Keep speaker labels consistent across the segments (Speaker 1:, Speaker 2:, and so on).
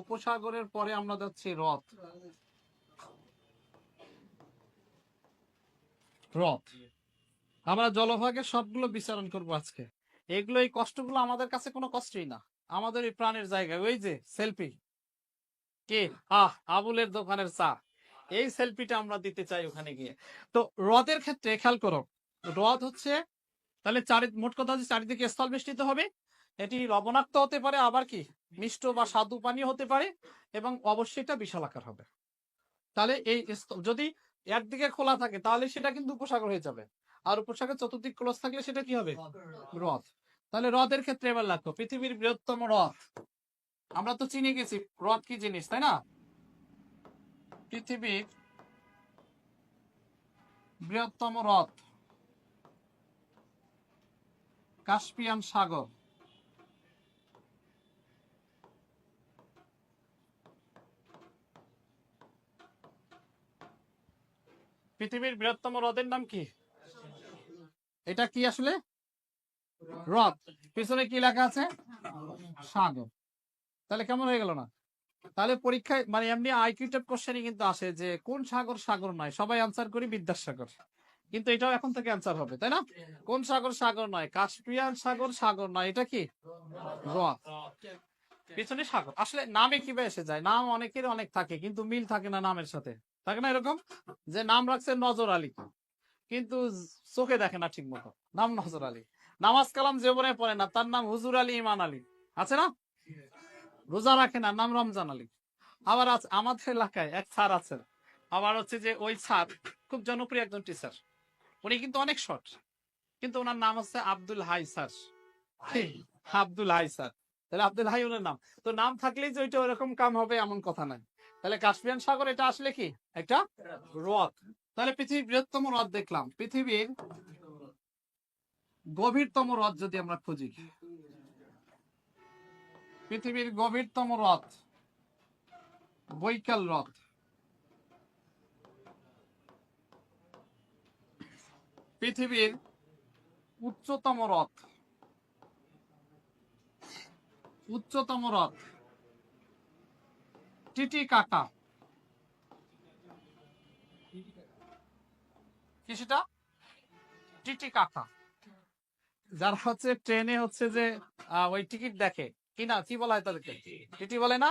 Speaker 1: উপসাগরের পরে আমরা যাচ্ছি হ্রদ। হ্রদ। আমরা জলভাগের সবগুলো বিচারণ করব আজকে। এগুলো এই কষ্টগুলো আমাদের কাছে কোনো কষ্টই না। আমাদের এই প্রাণের জায়গা। ওই যে সেলফি। কে? আহ, আবুলের দোকানের চা। এই সেলফিটা আমরা দিতে চাই ওখানে গিয়ে। তো হ্রদের ক্ষেত্রে খেয়াল করো, হ্রদ হচ্ছে, তাহলে চারি, মোট কথা হচ্ছে চারিদিকে স্থল বেষ্টিত হবে। এটি লবণাক্ত হতে পারে, আবার কি? মিষ্ট বা স্বাদু পানীয় হতে পারে এবং অবশ্যই এটা বিশাল আকার হবে। তাহলে এই যদি একদিকে খোলা থাকে তাহলে সেটা কিন্তু উপসাগর হয়ে যাবে। আর উপসাগর চতুর্দিক ক্লোজ থাকলে সেটা কি হবে? হ্রদ। তাহলে হ্রদের ক্ষেত্রে এবার লাগতো পৃথিবীর বৃহত্তম হ্রদ। আমরা তো চিনে গেছি হ্রদ কি জিনিস তাই না? পৃথিবীর বৃহত্তম হ্রদ কাস্পিয়ান সাগর। পৃথিবীর বৃহত্তম হ্রদের নাম কি? এটা কি আসলে? হ্রদ। পিছনে কি লেখা আছে? সাগর। তাহলে কেমন হয়ে গেল না? তাহলে পরীক্ষায় মানে এমনি আইকিউ কোশ্চেনই কিন্তু আসে যে কোন সাগর সাগর নয়? সবাই আনসার করি বিদ্যাসাগর। কিন্তু এটাও এখন থেকে অ্যান্সার হবে, তাই না? কোন সাগর সাগর নয়? কাস্পিয়ান সাগর সাগর নয়। এটা কি? হ্রদ। পিছনে সাগর। আসলে নামে কীভাবে এসে যায়? নাম অনেকের অনেক থাকে, কিন্তু মিল থাকে না নামের সাথে। থাকে না এরকম? যে নাম রাখছে নজর আলী। কিন্তু চোখে দেখে না ঠিক মতো নাম নজর আলী। নামাজ কালাম জীবনে পড়ে না তার নাম হুজুর আলী ইমান আলী। আছে না? রোজা রাখে না নাম রমজান আলী। আবার আছে আমাদের এলাকায় এক স্যার আছেন। আবার হচ্ছে যে ওই স্যার খুব জনপ্রিয় একজন টিচার উনি কিন্তু অনেক শর্ট কিন্তু ওনার নাম হচ্ছে আব্দুল হাই স্যার। আব্দুল হাই স্যার। তাহলে আব্দুল হাই ওনার নাম। তো নাম থাকলেই যে ওইটা ওরকম কাম হবে এমন কথা নাই। তাহলে কাশ্মীর সাগর এটা আসলে কি? একটা হ্রদ। তাহলে পৃথিবীর বৃহত্তম হ্রদ দেখলাম। পৃথিবীর গভীরতম হ্রদ যদি আমরা খুঁজি। পৃথিবীর গভীরতম হ্রদ। বৈকাল হ্রদ। পৃথিবীর উচ্চতম হ্রদ। উচ্চতম হ্রদ। টিটিকাকা কি সেটা? টিটিকাকা যারা হচ্ছে ট্রেনে হচ্ছে যে ওই টিকিট দেখে। কি না? কি বলা হয় তাদেরকে? টিটি বলে না?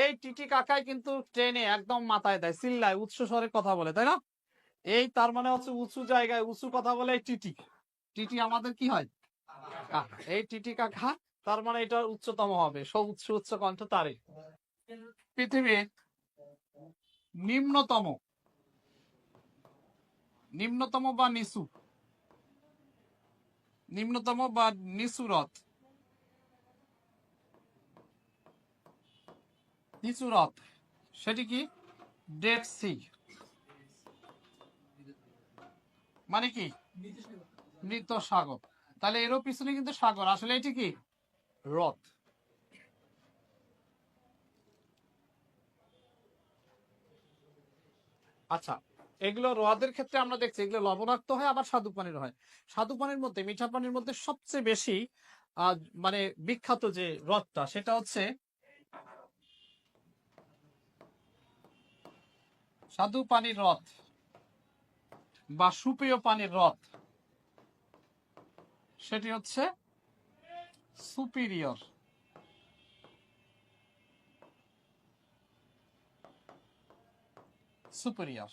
Speaker 1: এই টিটি কাকাই কিন্তু ট্রেনে একদম মাথায় দেয়, চিল্লায় স্বরে কথা বলে, তাই না? এই তার মানে হচ্ছে উঁচু জায়গায় উঁচু কথা বলে টিটি। টিটি আমাদের কি হয়। এই টিটি কাকা, তার মানে এটা উচ্চতম হবে। সব উচ্চ উচ্চ কণ্ঠ তারই। পৃথিবীর নিম্নতম। নিম্নতম বা নিচু। নিম্নতম বা নিচু হ্রদ নিচু হ্রদ সেটি কি? ডেড সি মানে কি? মৃত সাগর। তাহলে এরও পিছনে কিন্তু সাগর। আসলে এটি কি? হ্রদ আচ্ছা এগুলো হ্রদের ক্ষেত্রে আমরা দেখছি, এগুলো লবণাক্ত হয়, আবার স্বাদু পানির হয়। স্বাদু পানির মধ্যে, মিঠা পানির মধ্যে সবচেয়ে বেশি মানে বিখ্যাত যে হ্রদটা সেটা হচ্ছে স্বাদু পানির হ্রদ বা সুপেয় পানির হ্রদ সেটি হচ্ছে সুপিরিয়র। সুপিরিয়র